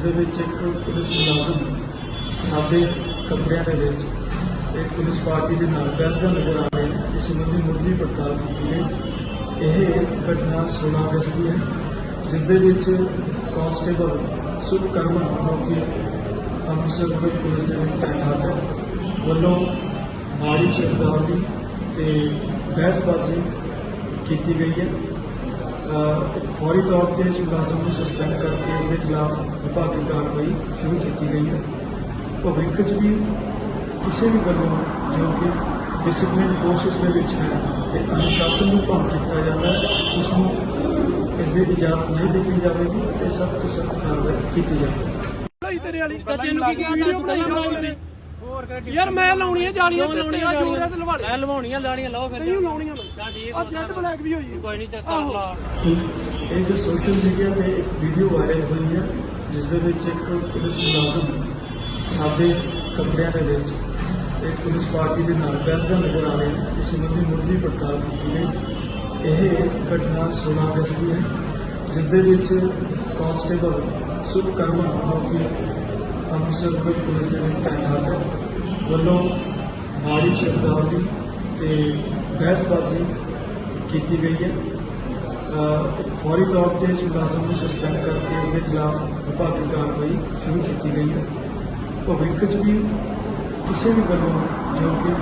ਦੇ ਵਿੱਚ ਇੱਕ ਪੁਲਿਸ ਮੁਲਾਜ਼ਮ ਸਾਡੇ ਕੱਪੜਿਆਂ ਦੇ ਵਿੱਚ ਇੱਕ ਪੁਲਿਸ ਪਾਰਟੀ ਦੇ ਨਾਲ ਬਹਿਸਦਾ ਨਜ਼ਰ ਆ ਰਿਹਾ ਹੈ। ਇਸ ਸੰਬੰਧੀ ਮੁੱਢਲੀ ਪੜਤਾਲ ਕੀਤੀ ਹੈ ਇਹ ਘਟਨਾ 16 ਅਗਸਤ ਦੀ ਹੈ, ਜਿਸ ਦੇ ਵਿੱਚ ਕਾਂਸਟੇਬਲ ਸੁਖਕਰਮਨ ਜੋ ਕਿ ਅੰਮ੍ਰਿਤਸਰ ਦੇ ਪੁਲਿਸ ਦੇ ਵਿੱਚ ਤਾਇਨਾਤ ਹੈ। ਵੱਲੋਂ ਮਾੜੀ ਸ਼ਬਦਾਵਲੀ ਤੇ ਬਹਿਸਬਾਜ਼ੀ ਕੀਤੀ ਗਈ ਹੈ। ਫੌਰੀ ਤੌਰ ਤੇ ਇਸ ਮੁਲਾਜ਼ਮ ਨੂੰ ਸਸਪੈਂਡ ਕਰਕੇ ਇਸ ਦੇ ਖਿਲਾਫ ਵਿਭਾਗੀ ਕਾਰਵਾਈ ਸ਼ੁਰੂ ਕੀਤੀ ਗਈ ਹੈ। ਭਵਿੱਖ 'ਚ ਵੀ ਕਿਸੇ ਵੀ ਵੱਲੋਂ ਜੋ ਕਿ ਡਿਸਪਲਿਨ ਫੋਰਸਿਸ ਦੇ ਵਿੱਚ ਹੈ ਤੇ ਅਨੁਸ਼ਾਸਨ ਨੂੰ ਭੰਗ ਕੀਤਾ ਜਾਂਦਾ ਹੈ ਉਸ ਨੂੰ ਇਸ ਦੀ ਇਜਾਜ਼ਤ ਨਹੀਂ ਦਿੱਤੀ ਜਾਵੇਗੀ ਤੇ ਸਖਤ ਤੋਂ ਸਖਤ ਕਾਰਵਾਈ ਕੀਤੀ ਜਾਵੇਗੀ। ਬਣਾਈ ਤੇਰੇ ਵਾਲੀ ਤੈਨੂੰ ਕੀ ਕਿਹਾ ਵੀਡੀਓ ਬਣਾਈ ਯਾਰ ਮੈਂ ਲਾਉਣੀਆਂ ਜਾਲੀਆਂ ਚਿੱਟੀਆਂ ਜੋੜਿਆ ਤੇ ਲਵਾੜੇ ਮੈਂ ਲਵਾਉਣੀਆਂ ਲਾਣੀਆਂ ਲਾਓ ਫਿਰ ਨਹੀਂ ਲਾਉਣੀਆਂ ਮੈਂ। ਚੱਲ ਠੀਕ ਆ ਜੈਟ ਬਲੈਕ ਵੀ ਹੋਈ। ਕੋਈ ਨਹੀਂ ਚੱਕ ਕਰ ਲਾ। ਇਹ ਜੋ ਸੋਸ਼ਲ ਮੀਡੀਆ ਤੇ ਇੱਕ ਵੀਡੀਓ ਵਾਇਰਲ ਹੋਈ ਹੈ ਜਿਸ ਦੇ ਵਿੱਚ ਇੱਕ ਪੁਲਿਸ ਮੁਲਾਜ਼ਮ ਸਾਡੇ ਕੱਪੜਿਆਂ ਦੇ ਵਿੱਚ ਇੱਕ ਪੁਲਿਸ ਪਾਰਟੀ ਦੇ ਨਾਲ ਬੈਸਦਾ ਨਜ਼ਰ ਆ ਰਿਹਾ। ਹੈ ਇਸ ਸੰਬੰਧੀ ਮੁੱਢਲੀ ਪੜਤਾਲ ਕੀਤੀ ਗਈ। ਇਹ ਘਟਨਾ 16 ਅਗਸਤ ਦੀ ਹੈ ਜਿਸ ਦੇ ਵਿੱਚ ਕਾਂਸਟੇਬਲ ਸੁਖਕਰਮਨ ਜੋ ਕਿ ਅੰਮ੍ਰਿਤਸਰ ਦੇ ਪੁਲਿਸ ਦੇ ਵਿੱਚ ਤਾਇਨਾਤ ਹੈ ਵੱਲੋਂ ਮਾੜੀ ਸ਼ਬਦਾਵਲੀ ਤੇ ਬਹਿਸਬਾਜ਼ੀ ਕੀਤੀ ਗਈ ਹੈ। ਫੌਰੀ ਤੌਰ ਤੇ ਇਸ ਮੁਲਾਜ਼ਮ ਨੂੰ ਸਸਪੈਂਡ ਕਰਕੇ ਇਸ ਦੇ ਖਿਲਾਫ ਵਿਭਾਗੀ ਕਾਰਵਾਈ ਸ਼ੁਰੂ ਕੀਤੀ ਗਈ ਹੈ। ਭਵਿੱਖ 'ਚ ਵੀ ਕਿਸੇ ਵੀ ਵੱਲੋਂ ਜੋ ਕਿ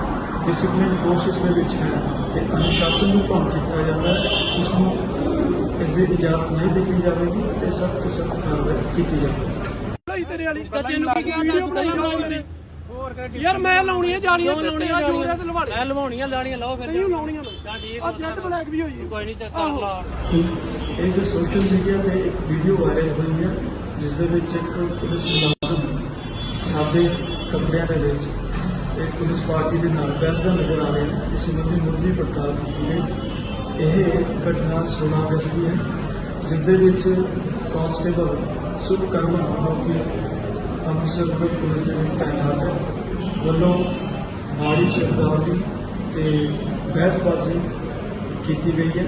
ਡਿਸਪਲਿਨ ਫੋਰਸਿਸ ਦੇ ਵਿੱਚ ਹੈ ਤੇ ਅਨੁਸ਼ਾਸਨ ਨੂੰ ਭੰਗ ਕੀਤਾ ਜਾਂਦਾ ਹੈ ਉਸ ਨੂੰ ਇਸ ਦੀ ਇਜਾਜ਼ਤ ਨਹੀਂ ਦਿੱਤੀ ਜਾਵੇਗੀ ਤੇ ਸਖਤ ਤੋਂ ਸਖਤ ਕਾਰਵਾਈ ਕੀਤੀ ਜਾਵੇਗੀ। ਬਣਾਈ ਤੇਰੇ ਵਾਲੀ ਤੈਨੂੰ ਕੀ ਕਿਹਾ ਵੀਡੀਓ ਬਣਾਈ ਜਾਵਾਂਗੇ ਹੋਰ ਯਾਰ ਮੈਂ ਲਾਉਣੀਆਂ ਜਾਲੀਆਂ ਚਿੱਟੀਆਂ ਜੋੜਿਆ ਤੇ ਲਵਾੜੇ ਮੈਂ ਲਵਾਉਣੀਆਂ ਲਾਣੀਆਂ ਲਾਓ ਫਿਰ ਨਹੀਂ ਲਾਉਣੀਆਂ ਮੈਂ। ਠੀਕ ਆ ਜੈਟ ਬਲੈਕ ਵੀ ਹੋਈ। ਕੋਈ ਨਹੀਂ ਚੱਕ ਲਾ। ਇਹ ਜੋ ਸੋਸ਼ਲ ਮੀਡੀਆ ਤੇ ਇੱਕ ਵੀਡੀਓ ਵਾਇਰਲ ਹੋਈ ਹੈ ਜਿਸ ਦੇ ਵਿੱਚ ਇੱਕ ਪੁਲਿਸ ਮੁਲਾਜ਼ਮ ਸਾਡੇ ਕੱਪੜਿਆਂ ਦੇ ਵਿੱਚ ਇੱਕ ਪੁਲਿਸ ਪਾਰਟੀ ਦੇ ਨਾਲ ਬੈਸਦਾ ਨਜ਼ਰ ਆ ਰਿਹਾ। ਹੈ ਇਸ ਸੰਬੰਧੀ ਮੁੱਢਲੀ ਪੜਤਾਲ ਕੀਤੀ ਗਈ। ਇਹ ਘਟਨਾ 16 ਅਗਸਤ ਦੀ ਹੈ ਜਿਸ ਦੇ ਵਿੱਚ ਕਾਂਸਟੇਬਲ ਸੁਖਕਰਮਨ ਜੋ ਕਿ ਅੰਮ੍ਰਿਤਸਰ ਦੇ ਪੁਲਿਸ ਦੇ ਵਿੱਚ ਤਾਇਨਾਤ ਹੈ ਵੱਲੋਂ ਮਾੜੀ ਸ਼ਬਦਾਵਲੀ ਤੇ ਬਹਿਸਬਾਜ਼ੀ ਕੀਤੀ ਗਈ ਹੈ।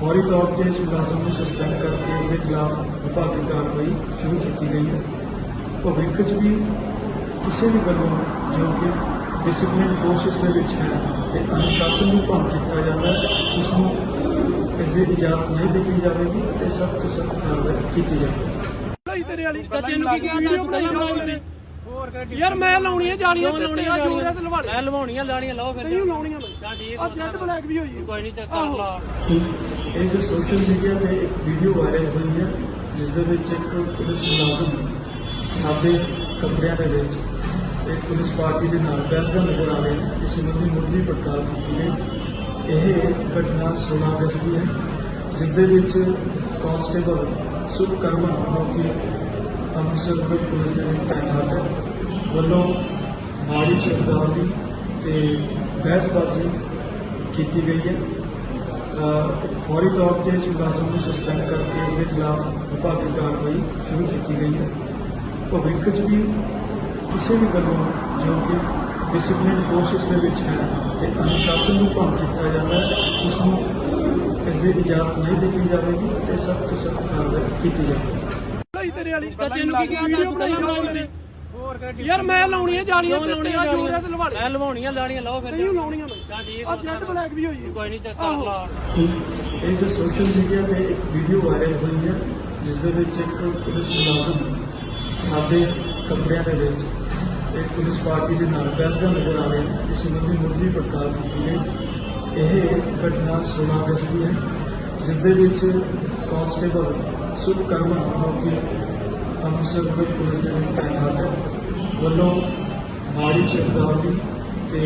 ਫੌਰੀ ਤੌਰ ਤੇ ਇਸ ਮੁਲਾਜ਼ਮ ਨੂੰ ਸਸਪੈਂਡ ਕਰਕੇ ਇਸ ਦੇ ਖਿਲਾਫ ਵਿਭਾਗੀ ਕਾਰਵਾਈ ਸ਼ੁਰੂ ਕੀਤੀ ਗਈ ਹੈ। ਭਵਿੱਖ 'ਚ ਵੀ ਕਿਸੇ ਵੀ ਵੱਲੋਂ ਜੋ ਕਿ ਡਿਸਪਲਿਨ ਫੋਰਸਿਸ ਦੇ ਵਿੱਚ ਹੈ ਤੇ ਅਨੁਸ਼ਾਸਨ ਨੂੰ ਭੰਗ ਕੀਤਾ ਜਾਂਦਾ ਹੈ, ਉਸ ਨੂੰ ਇਸ ਦੀ ਇਜਾਜ਼ਤ ਨਹੀਂ ਦਿੱਤੀ ਜਾਵੇਗੀ ਤੇ ਸਖਤ ਤੋਂ ਸਖਤ ਕਾਰਵਾਈ ਕੀਤੀ ਜਾਵੇਗੀ। ਤੇਰੇ ਵਾਲੀ ਤੈਨੂੰ ਕੀ ਕਿਹਾ ਵੀਡੀਓ ਬਣਾਈ ਜਾਵਾਂਗੇ ਹੋਰ ਯਾਰ ਮੈਂ ਲਾਉਣੀਆਂ ਜਾਲੀਆਂ ਚਿੱਟੀਆਂ ਜੋੜਿਆ ਤੇ ਲਵਾੜੇ। ਮੈਂ ਲਵਾਉਣੀਆਂ ਲਾਣੀਆਂ ਲਾਓ ਫਿਰ ਨਹੀਂ ਲਾਉਣੀਆਂ ਮੈਂ। ਠੀਕ ਆ ਜੈਟ ਬਲੈਕ ਵੀ ਹੋਈ ਕੋਈ ਨਹੀਂ ਚੱਕ ਕਰ ਲਾ ਇਹ ਜੋ ਸੋਸ਼ਲ ਮੀਡੀਆ ਤੇ ਇੱਕ ਵੀਡੀਓ ਵਾਇਰਲ ਹੋਈ ਹੈ ਜਿਸ ਦੇ ਵਿੱਚ ਇੱਕ ਪੁਲਿਸ ਮੁਲਾਜ਼ਮ ਸਾਡੇ ਕੱਪੜਿਆਂ ਦੇ ਵਿੱਚ ਇੱਕ ਪੁਲਿਸ ਪਾਰਟੀ ਦੇ ਨਾਲ ਬੈਸਦਾ ਨਜ਼ਰ ਆ ਰਿਹਾ ਹੈ। ਇਸ ਸੰਬੰਧੀ ਮੁੱਢਲੀ ਪੜਤਾਲ ਕੀਤੀ ਗਈ। ਇਹ ਘਟਨਾ 16 ਅਗਸਤ ਦੀ ਹੈ ਜਿਸ ਦੇ ਵਿੱਚ ਕਾਂਸਟੇਬਲ ਸੁਖਕਰਮਨ ਜੋ ਕਿ ਅੰਮ੍ਰਿਤਸਰ ਦੇ ਪੁਲਿਸ ਦੇ ਵਿੱਚ ਤਾਇਨਾਤ ਹੈ ਵੱਲੋਂ ਮਾੜੀ ਸ਼ਬਦਾਵਲੀ ਤੇ ਬਹਿਸਬਾਜ਼ੀ ਕੀਤੀ ਗਈ ਹੈ। ਫੌਰੀ ਤੌਰ ਤੇ ਇਸ ਨੂੰ ਸਸਪੈਂਡ ਕਰਕੇ ਇਸ ਦੇ ਖਿਲਾਫ ਵਿਭਾਗੀ ਕਾਰਵਾਈ ਸ਼ੁਰੂ ਕੀਤੀ ਗਈ ਹੈ। ਭਵਿੱਖ 'ਚ ਵੀ ਕਿਸੇ ਵੀ ਗੱਲੋਂ ਜੋ ਕਿ ਡਿਸਪਲਿਨ ਫੋਰਸਿਸ ਦੇ ਵਿੱਚ ਹੈ ਤੇ ਅਨੁਸ਼ਾਸਨ ਨੂੰ ਭੰਗ ਕੀਤਾ ਜਾਂਦਾ ਹੈ, ਉਸ ਨੂੰ ਇਸ ਦੀ ਇਜਾਜ਼ਤ ਨਹੀਂ ਦਿੱਤੀ ਜਾਵੇਗੀ ਤੇ ਸਖਤ ਸਖਤ ਕਾਰਵਾਈ ਕੀਤੀ ਜਾਵੇਗੀ। ਬਣਾਈ ਤੇਰੇ ਵਾਲੀ ਤੈਨੂੰ ਕੀ ਕਿਹਾ ਵੀਡੀਓ ਬਣਾਈ ਜਾਵਾਂਗੇ ਹੋਰ ਯਾਰ ਮੈਂ ਲਾਉਣੀਆਂ ਜਾਲੀਆਂ ਚਿੱਟੀਆਂ ਜੋੜਿਆ ਤੇ ਲਵਾੜੇ ਮੈਂ ਲਵਾਉਣੀਆਂ ਲਾਣੀਆਂ ਲਾਓ ਫਿਰ। ਨਹੀਂ ਲਾਉਣੀਆਂ ਮੈਂ। ਚੱਲ ਠੀਕ ਆ ਜੈਟ ਬਲੈਕ ਵੀ ਹੋਈ ਕੋਈ ਨਹੀਂ ਚੱਕ ਕਰ ਲਾ। ਇਹ ਜੋ ਸੋਸ਼ਲ ਮੀਡੀਆ ਤੇ ਇੱਕ ਵੀਡੀਓ ਵਾਇਰਲ ਹੋਈ ਹੈ ਜਿਸ ਦੇ ਵਿੱਚ ਇੱਕ ਪੁਲਿਸ ਮੁਲਾਜ਼ਮ ਸਾਡੇ ਕੱਪੜਿਆਂ ਦੇ ਵਿੱਚ ਇੱਕ ਪੁਲਿਸ ਪਾਰਟੀ ਦੇ ਨਾਲ ਬੈਸਦਾ ਨਜ਼ਰ ਆ ਰਿਹਾ। ਹੈ ਇਸ ਸੰਬੰਧੀ ਮੁੱਢਲੀ ਪੜਤਾਲ ਕੀਤੀ ਗਈ। ਇਹ ਘਟਨਾ 16 ਅਗਸਤ ਦੀ ਹੈ ਜਿਸ ਦੇ ਵਿੱਚ ਕਾਂਸਟੇਬਲ ਸੁਖਕਰਮਨ ਜੋ ਕਿ ਅੰਮ੍ਰਿਤਸਰ ਦੇ ਪੁਲਿਸ ਦੇ ਵਿੱਚ ਤਾਇਨਾਤ ਹੈ ਵੱਲੋਂ ਮਾੜੀ ਸ਼ਬਦਾਵਲੀ ਤੇ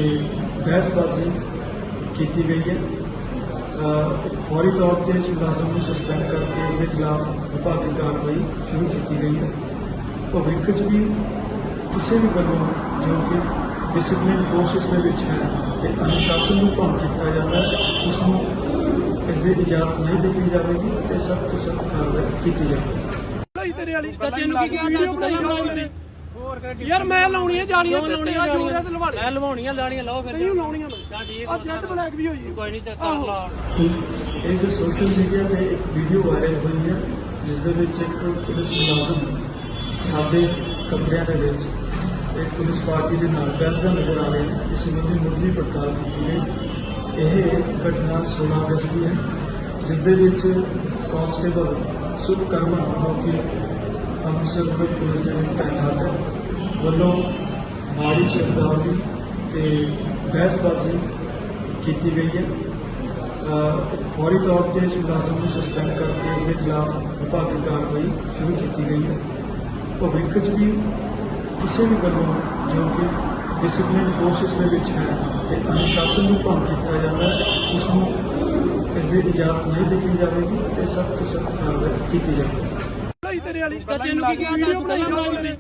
ਬਹਿਸਬਾਜ਼ੀ ਕੀਤੀ ਗਈ ਹੈ। ਫੌਰੀ ਤੌਰ ਤੇ ਇਸ ਮੁਲਾਜ਼ਮ ਨੂੰ ਸਸਪੈਂਡ ਕਰਕੇ ਇਸ ਦੇ ਖਿਲਾਫ ਵਿਭਾਗੀ ਕਾਰਵਾਈ ਸ਼ੁਰੂ ਕੀਤੀ ਗਈ ਹੈ। ਭਵਿੱਖ 'ਚ ਵੀ ਕਿਸੇ ਵੀ ਵੱਲੋਂ ਜੋ ਕਿ ਡਿਸਪਲਿਨ ਫੋਰਸਿਸ ਦੇ ਵਿੱਚ ਹੈ ਤੇ ਅਨੁਸ਼ਾਸਨ ਨੂੰ ਭੰਗ ਕੀਤਾ ਜਾਂਦਾ ਹੈ, ਉਸ ਨੂੰ ਇਸ ਦੀ ਇਜਾਜ਼ਤ ਨਹੀਂ ਦਿੱਤੀ ਜਾਵੇਗੀ ਤੇ ਸਖਤ ਤੋਂ ਸਖਤ ਕਾਰਵਾਈ ਕੀਤੀ ਜਾਵੇਗੀ। ਤੇਰੇ ਵਾਲੀ। ਤੈਨੂੰ ਕੀ ਕਿਹਾ ਵੀਡੀਓ ਬਣਾਈ ਹੋਰ ਯਾਰ ਮੈਂ ਲਾਉਣੀਆਂ ਜਾਲੀਆਂ ਚਿੱਟੀਆਂ ਜੋੜਿਆ ਤੇ ਲਵਾੜੇ ਮੈਂ ਲਵਾਉਣੀਆਂ ਲਾਣੀਆਂ ਲਾਓ ਫਿਰ ਨਹੀਂ ਲਾਉਣੀਆਂ ਮੈਂ। ਚੱਲ ਠੀਕ ਆ ਜੈਟ ਬਲੈਕ ਵੀ ਹੋਈ ਕੋਈ ਨਹੀਂ ਚੱਕ ਕਰ ਲਾ। ਇਹ ਜੋ ਸੋਸ਼ਲ ਮੀਡੀਆ ਤੇ ਇੱਕ ਵੀਡੀਓ ਵਾਇਰਲ ਹੋਈ ਹੈ ਜਿਸ ਦੇ ਵਿੱਚ ਇੱਕ ਪੁਲਿਸ ਮੁਲਾਜ਼ਮ ਸਾਡੇ ਕਮਰਿਆਂ ਦੇ ਵਿੱਚ ਇੱਕ ਪੁਲਿਸ ਪਾਰਟੀ ਦੇ ਨਾਲ ਬੈਸਦਾ ਨਜ਼ਰ ਆ ਰਿਹਾ। ਹੈ ਇਸ ਸੰਬੰਧੀ ਮੁੱਢਲੀ ਪੜਤਾਲ ਕੀਤੀ ਗਈ। ਇਹ ਘਟਨਾ 16 ਅਗਸਤ ਦੀ ਹੈ ਜਿਸ ਦੇ ਵਿੱਚ ਕਾਂਸਟੇਬਲ ਸੁਭ ਕਰਮਨ ਜੋ ਕਿ ਅੰਮ੍ਰਿਤਸਰ ਦੇ ਪੁਲਿਸ ਦੇ ਵਿੱਚ ਤੈਨਾਤ ਹੈ। ਵੱਲੋਂ ਮਾੜੀ ਸ਼ਬਦਾਵਲੀ ਤੇ ਬਹਿਸਬਾਜ਼ੀ ਕੀਤੀ ਗਈ ਹੈ। ਫੌਰੀ ਤੌਰ ਤੇ ਇਸ ਮੁਲਾਜ਼ਮ ਨੂੰ ਸਸਪੈਂਡ ਕਰਕੇ ਇਸ ਦੇ ਖਿਲਾਫ ਵਿਭਾਗੀ ਕਾਰਵਾਈ ਸ਼ੁਰੂ ਕੀਤੀ ਗਈ ਹੈ। ਭਵਿੱਖ 'ਚ ਵੀ ਕਿਸੇ ਵੀ ਵੱਲੋਂ ਜੋ ਕਿ ਡਿਸਪਲਿਨ ਫੋਰਸਿਸ ਦੇ ਵਿੱਚ ਹੈ ਤੇ ਅਨੁਸ਼ਾਸਨ ਨੂੰ ਭੰਗ ਕੀਤਾ ਜਾਂਦਾ ਹੈ, ਉਸ ਨੂੰ ਇਸ ਦੀ ਇਜਾਜ਼ਤ ਨਹੀਂ ਦਿੱਤੀ ਜਾਵੇਗੀ ਤੇ ਸਖਤ ਤੋਂ ਸਖਤ ਕਾਰਵਾਈ ਕੀਤੀ ਜਾਵੇਗੀ। ਤੇਰੇ ਵਾਲੀ ਤਾਂ ਤੈਨੂੰ ਕੀ ਕਿਹਾ ਵੀਡੀਓ ਬਣਾਈ ਬਣਾਈ ਮੇਰੇ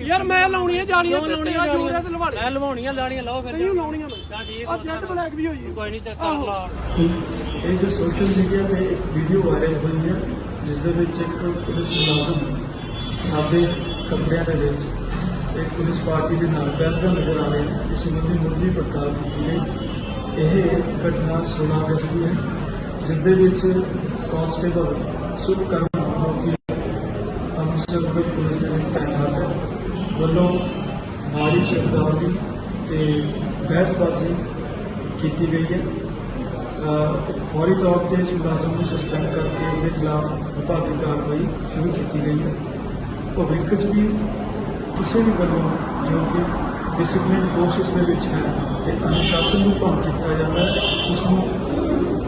ਯਾਰ ਮੈਂ ਲਾਉਣੀ ਹੈ ਜਾਲੀਆਂ ਤੇ ਤੇਰਾ ਜੋਰ ਹੈ ਤੇ ਲਵਾ ਮੈਂ ਲਵਾਉਣੀਆਂ ਲਾਣੀਆਂ ਲਾਓ ਫਿਰ। ਤੈਨੂੰ ਲਾਉਣੀਆਂ ਮੈਂ। ਤਾਂ ਠੀਕ ਆ ਜੈਟ ਬਲੈਕ ਵੀ ਹੋਈ ਹੈ ਕੋਈ ਨਹੀਂ ਚੱਕਰ ਲਾ। ਇਹ ਜੋ ਸੋਸ਼ਲ ਮੀਡੀਆ ਤੇ ਇੱਕ ਵੀਡੀਓ ਵਾਇਰਲ ਹੋਈ ਹੈ ਜਿਸ ਦੇ ਵਿੱਚ ਇੱਕ ਪੁਲਿਸ ਮੁਲਾਜ਼ਮ ਸਾਡੇ ਕਮਰਿਆਂ ਦੇ ਵਿੱਚ ਇੱਕ ਪੁਲਿਸ ਪਾਰਟੀ ਦੇ ਨਾਲ ਬੈਸਦਾ ਨਜ਼ਰ ਆ ਰਿਹਾ। ਹੈ ਇਸ ਸੰਬੰਧੀ ਮੁੱਢਲੀ ਪੜਤਾਲ ਕੀਤੀ ਗਈ। ਇਹ ਘਟਨਾ 16 ਅਗਸਤ ਦੀ ਹੈ ਜਿਸ ਦੇ ਵਿੱਚ ਕਾਂਸਟੇਬਲ ਸੁਭ ਕਰਮਨ ਜੋ ਕਿ ਅੰਮ੍ਰਿਤਸਰ ਦੇ ਪੁਲਿਸ ਦੇ ਵਿੱਚ ਤੈਨਾਤ ਹੈ ਵੱਲੋਂ ਮਾੜੀ ਸ਼ਬਦਾਵਲੀ ਤੇ ਬਹਿਸਬਾਜ਼ੀ ਕੀਤੀ ਗਈ ਹੈ। ਫੌਰੀ ਤੌਰ ਤੇ ਇਸ ਮੁਲਾਜ਼ਮ ਨੂੰ ਸਸਪੈਂਡ ਕਰਕੇ ਇਸ ਦੇ ਖਿਲਾਫ ਵਿਭਾਗੀ ਕਾਰਵਾਈ ਸ਼ੁਰੂ ਕੀਤੀ ਗਈ ਹੈ। ਭਵਿੱਖ 'ਚ ਵੀ ਕਿਸੇ ਵੀ ਵੱਲੋਂ ਜੋ ਕਿ ਡਿਸਪਲਿਨ ਫੋਰਸਿਸ ਦੇ ਵਿੱਚ ਹੈ ਤੇ ਅਨੁਸ਼ਾਸਨ ਨੂੰ ਭੰਗ ਕੀਤਾ ਜਾਂਦਾ ਹੈ ਉਸ ਨੂੰ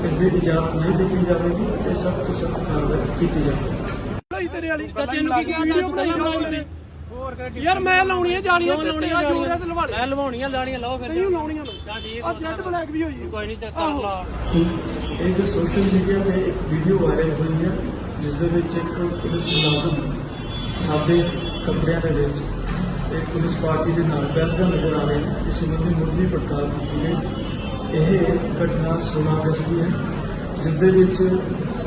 ਇਸ ਦੀ ਇਜਾਜ਼ਤ ਨਹੀਂ ਦਿੱਤੀ ਜਾਵੇਗੀ ਤੇ ਸਖਤ ਤੋਂ ਸਖਤ ਕਾਰਵਾਈ ਕੀਤੀ ਜਾਵੇਗੀ। ਤੇਰੇ ਵਾਲੀ ਤਾਂ ਤੈਨੂੰ ਕੀ ਕਿਹਾ ਵੀਡੀਓ ਬਣਾਈ ਯਾਰ ਮੈਂ ਲਾਉਣੀ ਹੈ ਜਾਲੀਆਂ ਤੇ ਤੇਰਾ ਜੋਰ ਹੈ ਤੇ ਲਵਾ ਮੈਂ ਲਵਾਉਣੀਆਂ ਲਾਣੀਆਂ ਲਾਓ ਫਿਰ। ਤੈਨੂੰ ਲਾਉਣੀਆਂ ਮੈਂ ਠੀਕ ਆ ਜੈਟ ਬਲੈਕ ਵੀ ਹੋਈ ਹੈ ਕੋਈ ਨਹੀਂ ਚੱਕਰ ਲਾ। ਇਹ ਜੋ ਸੋਸ਼ਲ ਮੀਡੀਆ ਤੇ ਇੱਕ ਵੀਡੀਓ ਵਾਇਰਲ ਹੋਈ ਹੈ ਜਿਸ ਦੇ ਵਿੱਚ ਇੱਕ ਪੁਲਿਸ ਮੁਲਾਜ਼ਮ ਸਾਡੇ ਕਮਰਿਆਂ ਦੇ ਵਿੱਚ ਇੱਕ ਪੁਲਿਸ ਪਾਰਟੀ ਦੇ ਨਾਲ ਬੈਸਦਾ ਨਜ਼ਰ ਆ ਰਿਹਾ। ਹੈ ਇਸ ਸੰਬੰਧੀ ਮੁੱਢਲੀ ਪੜਤਾਲ ਕੀਤੀ ਗਈ। ਇਹ ਘਟਨਾ 16 ਅਗਸਤ ਦੀ ਹੈ ਜਿਸ ਦੇ ਵਿੱਚ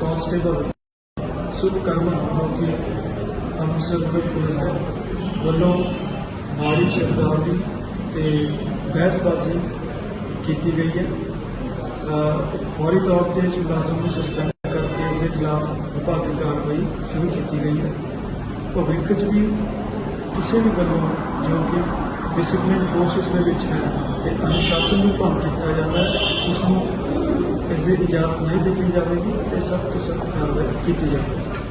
ਕਾਂਸਟੇਬਲ ਸੁਭ ਕਰਮਨ ਜੋ ਕਿ ਅੰਮ੍ਰਿਤਸਰ ਦੇ ਪੁਲਿਸ ਦੇ ਵੱਲੋਂ ਮਾੜੀ ਸ਼ਬਦਾਵਲੀ ਤੇ ਬਹਿਸਬਾਜ਼ੀ ਕੀਤੀ ਗਈ ਹੈ। ਫੌਰੀ ਤੌਰ ਤੇ ਇਸ ਮੁਲਾਜ਼ਮ ਨੂੰ ਸਸਪੈਂਡ ਕਰਕੇ ਇਸ ਦੇ ਖਿਲਾਫ ਵਿਭਾਗੀ ਕਾਰਵਾਈ ਸ਼ੁਰੂ ਕੀਤੀ ਗਈ ਹੈ। ਭਵਿੱਖ 'ਚ ਵੀ ਕਿਸੇ ਵੀ ਵੱਲੋਂ ਜੋ ਕਿ ਡਿਸਪਲਿਨ ਫੋਰਸਿਸ ਦੇ ਵਿੱਚ ਹੈ ਤੇ ਅਨੁਸ਼ਾਸਨ ਨੂੰ ਭੰਗ ਕੀਤਾ ਜਾਂਦਾ ਹੈ ਉਸ ਨੂੰ ਇਸ ਦੀ ਇਜਾਜ਼ਤ ਨਹੀਂ ਦਿੱਤੀ ਜਾਵੇਗੀ ਤੇ ਸਖਤ ਤੋਂ ਸਖਤ ਕਾਰਵਾਈ ਕੀਤੀ ਜਾਵੇਗੀ।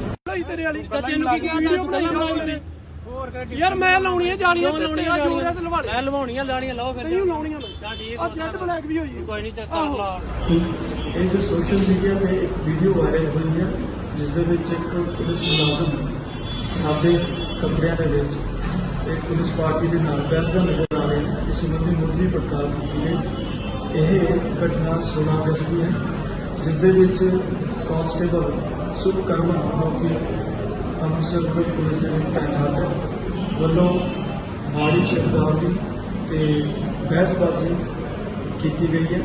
ਵਾਲੀ। ਤਾਂ ਤੈਨੂੰ ਕੀ ਕਿਹਾ ਵੀਡੀਓ ਬਣਾਈ ਬਣਾਈ ਮੇਰੇ ਯਾਰ ਮੈਂ ਲਾਉਣੀ ਹੈ ਜਾਲੀਆਂ ਤੇ ਤੇਰਾ ਜੋਰ ਹੈ ਤੇ ਲਵਾ ਮੈਂ ਲਵਾਉਣੀਆਂ ਲਾਣੀਆਂ ਲਾਓ ਫਿਰ ਤੈਨੂੰ ਲਾਉਣੀਆਂ ਮੈਂ ਠੀਕ ਆ ਜੈਟ ਬਲੈਕ ਵੀ ਹੋਈ ਹੈ ਕੋਈ ਨਹੀਂ ਚੱਕਰ ਲਾ ਇਹ ਜੋ ਸੋਸ਼ਲ ਮੀਡੀਆ ਤੇ ਇੱਕ ਵੀਡੀਓ ਵਾਇਰਲ ਹੋਈ ਹੈ ਜਿਸ ਦੇ ਵਿੱਚ ਇੱਕ ਪੁਲਿਸ ਮੁਲਾਜ਼ਮ ਸਾਡੇ ਕਮਰਿਆਂ ਦੇ ਵਿੱਚ ਇੱਕ ਪੁਲਿਸ ਪਾਰਟੀ ਦੇ ਨਾਲ ਬੈਸਦਾ ਨਜ਼ਰ ਆ ਰਿਹਾ। ਹੈ ਇਸ ਸੰਬੰਧੀ ਮੁੱਢਲੀ ਪੜਤਾਲ ਕੀਤੀ ਗਈ। ਇਹ ਘਟਨਾ 16 ਅਗਸਤ ਦੀ ਹੈ ਜਿਸ ਦੇ ਵਿੱਚ ਕਾਂਸਟੇਬਲ ਸੁਭ ਕਰਮਨ ਜੋ ਕਿ ਅੰਮ੍ਰਿਤਸਰ ਦੇ ਪੁਲਿਸ ਦੇ ਵਿੱਚ ਤੈਨਾਤ ਹੈ ਵੱਲੋਂ ਮਾੜੀ ਸ਼ਬਦਾਵਲੀ ਤੇ ਬਹਿਸਬਾਜ਼ੀ ਕੀਤੀ ਗਈ ਹੈ।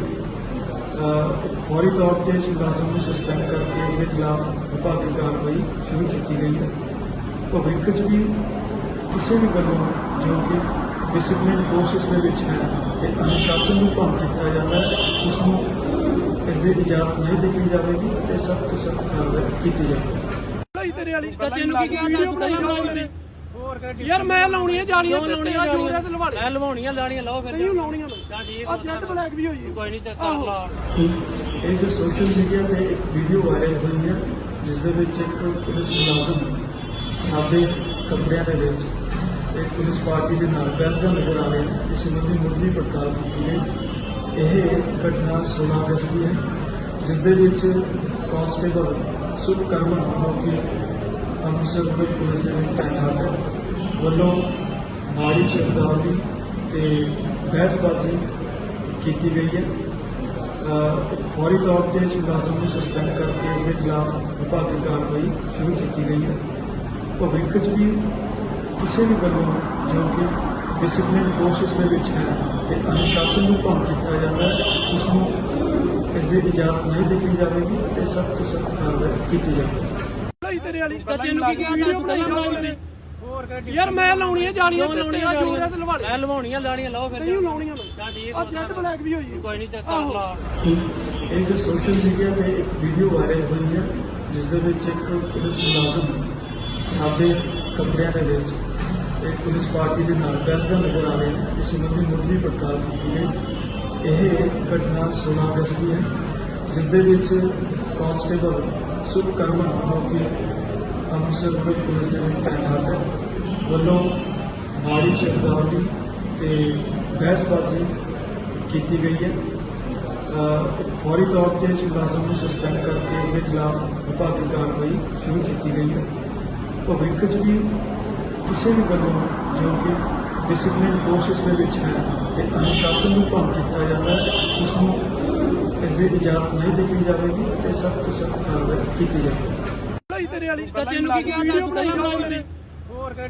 ਫੌਰੀ ਤੌਰ ਤੇ ਇਸ ਨੂੰ ਸਸਪੈਂਡ ਕਰਕੇ ਇਸ ਦੇ ਖਿਲਾਫ ਵਿਭਾਗੀ ਕਾਰਵਾਈ ਸ਼ੁਰੂ ਕੀਤੀ ਗਈ ਹੈ। ਭਵਿੱਖ 'ਚ ਵੀ ਕਿਸੇ ਵੀ ਵੱਲੋਂ ਜੋ ਕਿ ਡਿਸਪਲਿਨ ਫੋਰਸਿਸ ਦੇ ਵਿੱਚ ਹੈ ਤੇ ਅਨੁਸ਼ਾਸਨ ਨੂੰ ਭੰਗ ਕੀਤਾ ਜਾਂਦਾ ਹੈ, ਉਸ ਨੂੰ ਇਸ ਦੀ ਇਜਾਜ਼ਤ ਨਹੀਂ ਦਿੱਤੀ ਜਾਵੇਗੀ ਤੇ ਸਖਤ ਤੋਂ ਸਖਤ ਕਾਰਵਾਈ ਕੀਤੀ ਜਾਵੇਗੀ। ਤੇਰੇ ਵਾਲੀ ਤਾਂ ਤੈਨੂੰ ਕੀ ਕਿਹਾ ਵੀਡੀਓ ਬਣਾਈ ਮੇਰੇ ਯਾਰ ਮੈਂ ਲਾਉਣੀ ਹੈ ਜਾਲੀਆਂ ਤੇ ਤੇਰਾ ਜੋਰ ਹੈ ਤੇ ਲਵਾ ਮੈਂ ਲਵਾਉਣੀਆਂ ਲਾਣੀਆਂ ਲਾਓ ਫਿਰ। ਤੈਨੂੰ ਲਾਉਣੀਆਂ ਮੈਂ ਤਾਂ ਠੀਕ ਆ ਜੈਟ ਬਲੈਕ ਵੀ ਹੋਈ ਹੈ ਕੋਈ ਨਹੀਂ ਚੱਕਰ ਲਾ ਇਹ ਜੋ ਸੋਸ਼ਲ ਮੀਡੀਆ ਤੇ ਇੱਕ ਵੀਡੀਓ ਵਾਇਰਲ ਹੋਈ ਹੈ ਜਿਸ ਦੇ ਵਿੱਚ ਇੱਕ ਪੁਲਿਸ ਮੁਲਾਜ਼ਮ ਸਾਡੇ ਕਮਰਿਆਂ ਦੇ ਵਿੱਚ ਇੱਕ ਪੁਲਿਸ ਪਾਰਟੀ ਦੇ ਨਾਲ ਬੈਸਦਾ ਨਜ਼ਰ ਆ ਰਿਹਾ। ਹੈ ਇਸ ਸੰਬੰਧੀ ਮੁੱਢਲੀ ਪੜਤਾਲ ਕੀਤੀ ਗਈ। ਇਹ ਘਟਨਾ 16 ਅਗਸਤ ਦੀ ਹੈ ਜਿਸ ਦੇ ਵਿੱਚ ਕਾਂਸਟੇਬਲ ਸੁਭ ਕਰਮਨ ਜੋ ਕਿ ਅੰਮ੍ਰਿਤਸਰ ਦੇ ਪੁਲਿਸ ਦੇ ਵਿੱਚ ਤੈਨਾਤ ਹੈ ਵੱਲੋਂ ਮਾੜੀ ਸ਼ਬਦਾਵਲੀ ਤੇ ਬਹਿਸਬਾਜ਼ੀ ਕੀਤੀ ਗਈ ਹੈ। ਫੌਰੀ ਤੌਰ ਤੇ ਇਸ ਮੁਲਾਜ਼ਮ ਨੂੰ ਸਸਪੈਂਡ ਕਰਕੇ ਇਸ ਦੇ ਖਿਲਾਫ ਵਿਭਾਗੀ ਕਾਰਵਾਈ ਸ਼ੁਰੂ ਕੀਤੀ ਗਈ ਹੈ। ਭਵਿੱਖ 'ਚ ਵੀ ਕਿਸੇ ਵੀ ਵੱਲੋਂ ਜੋ ਕਿ ਡਿਸਪਲਿਨ ਫੋਰਸਿਸ ਦੇ ਵਿੱਚ ਹੈ ਤੇ ਅਨੁਸ਼ਾਸਨ ਨੂੰ ਭੰਗ ਕੀਤਾ ਜਾਂਦਾ ਹੈ ਉਸ ਨੂੰ ਇਸ ਦੀ ਇਜਾਜ਼ਤ ਨਹੀਂ ਦਿੱਤੀ ਜਾਵੇਗੀ ਤੇ ਸਖਤ ਤੋਂ ਸਖਤ ਕਾਰਵਾਈ ਕੀਤੀ ਜਾਵੇਗੀ। ਬਣਾਈ ਤੇਰੇ ਵਾਲੀ ਤਾਂ ਤੈਨੂੰ ਕੀ ਕਿਹਾ ਵੀਡੀਓ ਬਣਾਈ ਬਣਾਈ ਮੇਰੇ ਯਾਰ ਮੈਂ ਲਾਉਣੀ ਹੈ ਜਾਲੀਆਂ ਤੇ ਤੇਰਾ ਜੋਰ ਹੈ ਤੇ ਲਵਾ ਮੈਂ ਲਵਾਉਣੀਆਂ ਲਾਣੀਆਂ ਲਾਓ ਫਿਰ। ਤੈਨੂੰ ਲਾਉਣੀਆਂ ਮੈਂ। ਤਾਂ ਠੀਕ ਆ ਜੈਟ ਬਲੈਕ ਵੀ ਹੋਈ ਹੈ ਕੋਈ ਨਹੀਂ ਚੱਕਰ ਲਾ। ਇਹ ਜੋ ਸੋਸ਼ਲ ਮੀਡੀਆ ਤੇ ਇੱਕ ਵੀਡੀਓ ਵਾਇਰਲ ਹੋਈ ਹੈ ਜਿਸ ਦੇ ਵਿੱਚ ਇੱਕ ਪੁਲਿਸ ਮੁਲਾਜ਼ਮ ਸਾਦੇ ਕੱਪੜਿਆਂ ਦੇ ਵਿੱਚ ਇੱਕ ਪੁਲਿਸ ਪਾਰਟੀ ਦੇ ਨਾਲ ਬੈਸਦਾ ਨਜ਼ਰ ਆ ਰਿਹਾ ਹੈ ਇਸ ਸੰਬੰਧੀ ਮੁੱਢਲੀ ਪੜਤਾਲ ਕੀਤੀ ਗਈ ਇਹ ਘਟਨਾ 16 ਅਗਸਤ ਦੀ ਹੈ ਜਿਸ ਦੇ ਵਿੱਚ ਕਾਂਸਟੇਬਲ ਸੁਖਕਰਮਨ ਜੋ ਕਿ ਅੰਮ੍ਰਿਤਸਰ ਦੇ ਪੁਲਿਸ ਦੇ ਵਿੱਚ ਤਾਇਨਾਤ ਹੈ ਵੱਲੋਂ ਮਾੜੀ ਸ਼ਬਦਾਵਲੀ ਤੇ ਬਹਿਸਬਾਜ਼ੀ ਕੀਤੀ ਗਈ ਹੈ। ਫੌਰੀ ਤੌਰ ਤੇ ਇਸ ਮੁਲਾਜ਼ਮ ਨੂੰ ਸਸਪੈਂਡ ਕਰਕੇ ਇਸ ਦੇ ਖਿਲਾਫ ਵਿਭਾਗੀ ਕਾਰਵਾਈ ਸ਼ੁਰੂ ਕੀਤੀ ਗਈ ਹੈ। ਭਵਿੱਖ 'ਚ ਵੀ ਕਿਸੇ ਵੀ ਵੱਲੋਂ ਜੋ ਕਿ ਡਿਸਪਲਿਨ ਫੋਰਸਿਸ ਦੇ ਵਿੱਚ ਹੈ ਤੇ ਅਨੁਸ਼ਾਸਨ ਨੂੰ ਭੰਗ ਕੀਤਾ ਜਾਂਦਾ ਹੈ, ਉਸ ਨੂੰ ਇਸ ਦੀ ਇਜਾਜ਼ਤ ਨਹੀਂ ਦਿੱਤੀ ਜਾਵੇਗੀ ਤੇ ਸਖਤ ਤੋਂ ਸਖਤ ਕਾਰਵਾਈ ਕੀਤੀ ਜਾਵੇਗੀ। ਬਣਾਈ ਤੇਰੇ ਵਾਲੀ। ਤਾਂ ਤੈਨੂੰ ਕੀ ਕਿਹਾ ਵੀਡੀਓ ਬਣਾਈ ਬਣਾਈ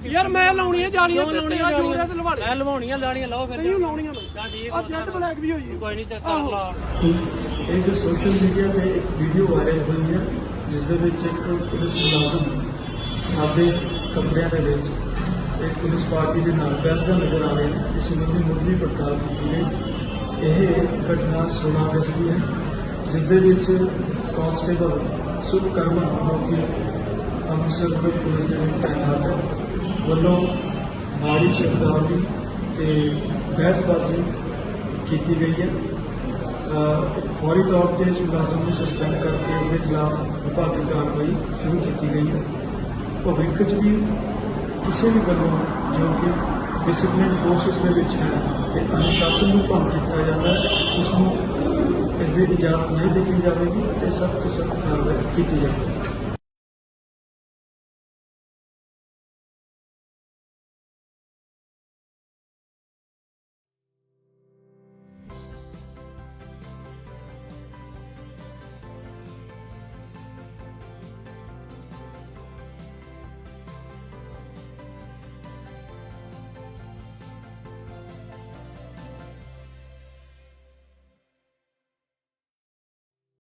ਯਾਰ ਮੈਂ ਲਾਉਣੀ ਹੈ ਜਾਲੀਆਂ ਚਿੱਟੀਆਂ ਜੋਰ ਹੈ ਤੇ ਲਵਾ ਮੈਂ ਲਵਾਉਣੀਆਂ ਲਾਣੀਆਂ ਲਾਓ ਫਿਰ। ਨਹੀਂ ਲਾਉਣੀਆਂ ਮੈਂ। ਚੱਲ ਠੀਕ ਆ ਜੈਟ ਬਲੈਕ ਵੀ ਹੋਈ ਹੈ ਕੋਈ ਨਹੀਂ ਚੱਕ ਆਹੋ। ਲਾ। ਇਹ ਜੋ ਸੋਸ਼ਲ ਮੀਡੀਆ ਤੇ ਇੱਕ ਵੀਡੀਓ ਵਾਇਰਲ ਹੋਈ ਹੈ ਜਿਸ ਦੇ ਵਿੱਚ ਇੱਕ ਪੁਲਿਸ ਮੁਲਾਜ਼ਮ ਸਾਦੇ ਕੱਪੜਿਆਂ ਦੇ ਵਿੱਚ ਇੱਕ ਪੁਲਿਸ ਪਾਰਟੀ ਦੇ ਨਾਲ ਬੈਸਦਾ ਨਜ਼ਰ ਆ ਰਿਹਾ। ਹੈ ਇਸ ਸੰਬੰਧੀ ਮੁੱਢਲੀ ਪੜਤਾਲ ਕੀਤੀ ਗਈ। ਇਹ ਘਟਨਾ 16 ਅਗਸਤ ਦੀ ਹੈ ਜਿਸ ਦੇ ਵਿੱਚ ਕਾਂਸਟੇਬਲ ਸੁਖਕਰਮਨ ਜੋ ਕਿ ਅੰਮ੍ਰਿਤਸਰ ਦੇ ਪੁਲਿਸ ਦੇ ਵਿੱਚ ਤਾਇਨਾਤ ਹੈ ਵੱਲੋਂ ਮਾੜੀ ਸ਼ਬਦਾਵਲੀ ਤੇ ਬਹਿਸਬਾਜ਼ੀ ਕੀਤੀ ਗਈ ਹੈ। ਫੌਰੀ ਤੌਰ ਤੇ ਇਸ ਨੂੰ ਸਸਪੈਂਡ ਕਰਕੇ ਇਸ ਦੇ ਖਿਲਾਫ ਵਿਭਾਗੀ ਕਾਰਵਾਈ ਸ਼ੁਰੂ ਕੀਤੀ ਗਈ ਹੈ। ਭਵਿੱਖ 'ਚ ਵੀ ਕਿਸੇ ਵੀ ਵੱਲੋਂ ਜੋ ਕਿ ਡਿਸਪਲਿਨ ਫੋਰਸਿਸ ਦੇ ਵਿੱਚ ਹੈ ਤੇ ਅਨੁਸ਼ਾਸਨ ਨੂੰ ਭੰਗ ਕੀਤਾ ਜਾਂਦਾ ਹੈ, ਉਸ ਨੂੰ ਇਸ ਦੀ ਇਜਾਜ਼ਤ ਨਹੀਂ ਦਿੱਤੀ ਜਾਵੇਗੀ ਤੇ ਸਖਤ ਤੋਂ ਸਖਤ ਕਾਰਵਾਈ ਕੀਤੀ ਜਾਵੇਗੀ।